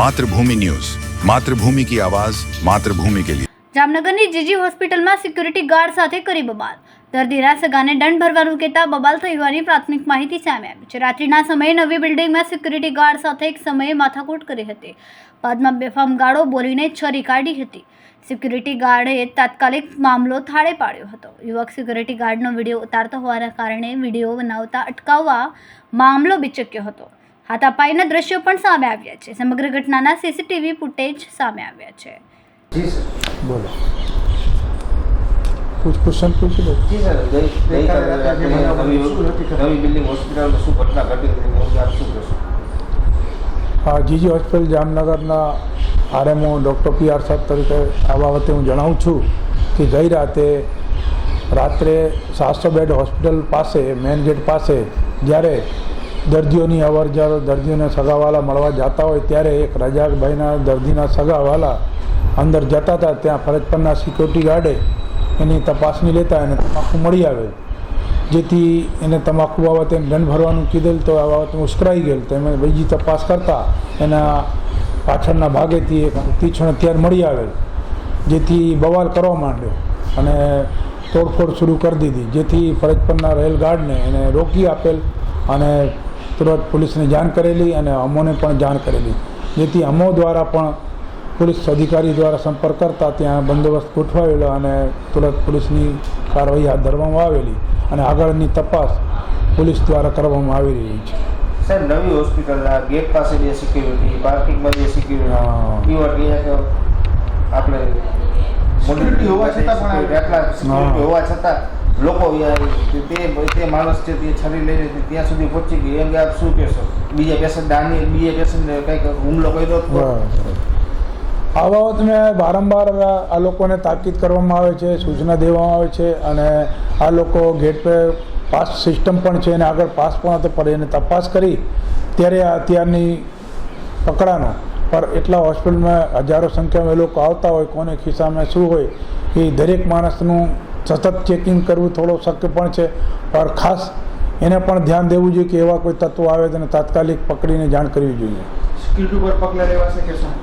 Mathrubhumi news. Mathrubhumi કી આવાજ, માતૃભૂમિ કે લિયે. જામનગરની જીજી હોસ્પિટલમાં સિક્યુરિટી ગાર્ડ સાથે કરી બબાલ. દર્દીના સગાને દંડ ભરવાનું કહેતા બબાલ થઈ પ્રાથમિક માહિતી સામે આવી છે. રાત્રિના સમયે નવી બિલ્ડિંગમાં સિક્યુરિટી ગાર્ડ સાથે એક સમયે માથાકૂટ કરી હતી. બાદમાં બેફામ ગાળો બોલીને છરી કાઢી હતી. સિક્યુરિટી ગાર્ડે તાત્કાલિક મામલો થાળે પાડ્યો હતો. યુવક સિક્યુરિટી ગાર્ડનો વીડિયો ઉતારતો હોવાના કારણે વીડિયો બનાવતા અટકાવવા મામલો બિચક્યો હતો. હાથાપાઈના દ્રશ્યો પણ સામે આવ્યા છે સમગ્ર ઘટનાના સીસીટીવી ફૂટેજ સામે આવ્યા છે જી સર બોલો कुछ क्वेश्चन पूछ लो જી સર ગઈ ગઈકાલે રાત્રે નવી નવી બિલ્ડિંગ હોસ્પિટલમાં શું ઘટના ઘટી હતી હું આપ શું કહેશો આ જીજી હોસ્પિટલ જામનગરના આરએમઓ ડૉક્ટર પી આર સાહેબ તરીકે આ બાબતે હું જણાવું છું કે ગઈ રાતે રાત્રે સાતસો બેડ હોસ્પિટલ પાસે મેઇન ગેટ પાસે જ્યારે દર્દીઓની અવર જવર દર્દીઓને સગાવાલા મળવા જતા હોય ત્યારે એક રજાકભાઈના દર્દીના સગાવાલા અંદર જતા હતા. ત્યાં ફરજ પરના સિક્યોરિટી ગાર્ડે એની તપાસણી લેતા એને તમાકુ મળી આવે. જેથી એને તમાકુ બાબતે દંડ ભરવાનું કીધેલ તો આ બાબતે ઉશ્કરાઈ ગયેલ. તો એમાં બીજી તપાસ કરતાં એના પાછળના ભાગેથી એક તીક્ષ્ણ હથિયાર મળી આવેલ જેથી બવાલ કરવા માંડ્યો અને તોડફોડ શરૂ કરી દીધી. જેથી ફરજ પરના રહેલ ગાર્ડને એને રોકી આપેલ અને તુરંત પોલીસને જાણ કરેલી અને અમોને પણ જાણ કરેલી. જેથી અમો દ્વારા પણ પોલીસ અધિકારી દ્વારા સંપર્ક કરતા ત્યાં બંદોબસ્ત ગોઠવાયેલો અને તુરંત પોલીસની કાર્યવાહી હાથ ધરવામાં આવેલી અને આગળની તપાસ પોલીસ દ્વારા કરવામાં આવી રહી છે. સર નવી હોસ્પિટલના ગેટ પાસે જે સિક્યુરિટી પાર્કિંગમાં જે. સિક્યુરિટી આપણે Security હોવા છતાં પણ આટલા સિક્યુરિટી હોવા છતાં લોકો તે તે માણસ છે તે છરી લઈને ત્યાં સુધી પહોંચી ગઈ એમ કે આપ શું કહેશો? બીજા પેશન્ટ આની બીજા પેશન્ટને કંઈક હુમલો કર્યો આ બાબત મેં વારંવાર આ લોકોને તાકીદ કરવામાં આવે છે, સૂચના દેવામાં આવે છે અને આ લોકો ગેટ પે પાસ સિસ્ટમ પણ છે અને આગળ પાસ પણ હતો પણ એને તપાસ કરી ત્યારે આ અત્યારની પકડાનો. પર એટલા હોસ્પિટલમાં હજારો સંખ્યામાં એ લોકો આવતા હોય, કોને ખિસ્સામાં શું હોય, એ દરેક માણસનું સતત ચેકિંગ કરવું થોડો શક્ય પણ છે. પર ખાસ એને પણ ધ્યાન દેવું જોઈએ કે એવા કોઈ તત્વો આવે તેને તાત્કાલિક પકડીને જાણ કરવી જોઈએ.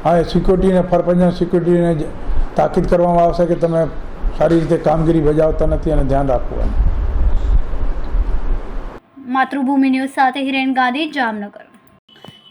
હા એ સિક્યુરિટીને ફરફજન સિક્યુરિટીને તાકીદ કરવામાં આવશે કે તમે સારી રીતે કામગીરી બજાવતા નથી અને ધ્યાન રાખવું એમ. માતૃભૂમિ ન્યૂઝ સાથે હિરેન ગાંધી જામનગર.